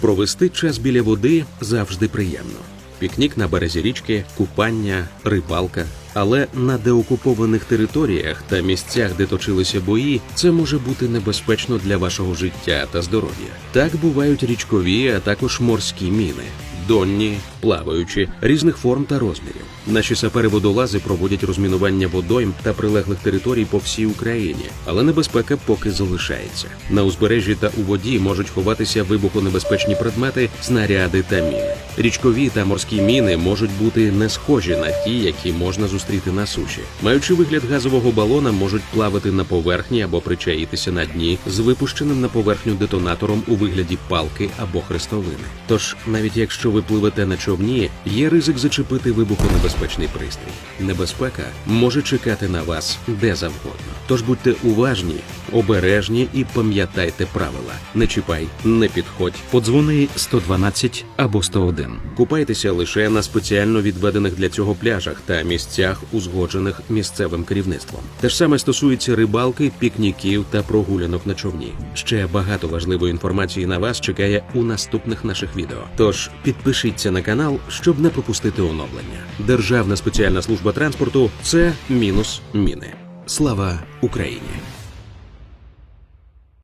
Провести час біля води завжди приємно. Пікнік на березі річки, купання, рибалка. Але на деокупованих територіях та місцях, де точилися бої, це може бути небезпечно для вашого життя та здоров'я. Так бувають річкові, а також морські міни. Донні, плаваючі, різних форм та розмірів. Наші сапери-водолази проводять розмінування водойм та прилеглих територій по всій Україні, але небезпека поки залишається. На узбережжі та у воді можуть ховатися вибухонебезпечні предмети, снаряди та міни. Річкові та морські міни можуть бути не схожі на ті, які можна зустріти на суші. Маючи вигляд газового балона, можуть плавати на поверхні або причаїтися на дні з випущеним на поверхню детонатором у вигляді палки або хрестовини. Тож, навіть якщо ви пливете на човні, є ризик зачепити вибухонебезпечний пристрій. Небезпека може чекати на вас де завгодно. Тож будьте уважні, обережні і пам'ятайте правила: не чіпай, не підходь, подзвони 112 або 101. Купайтеся лише на спеціально відведених для цього пляжах та місцях, узгоджених місцевим керівництвом. Те ж саме стосується рибалки, пікніків та прогулянок на човні. Ще багато важливої інформації на вас чекає у наступних наших відео. Тож підпишіться на канал, щоб не пропустити оновлення. Державна спеціальна служба транспорту це мінус міни. Слава Україні!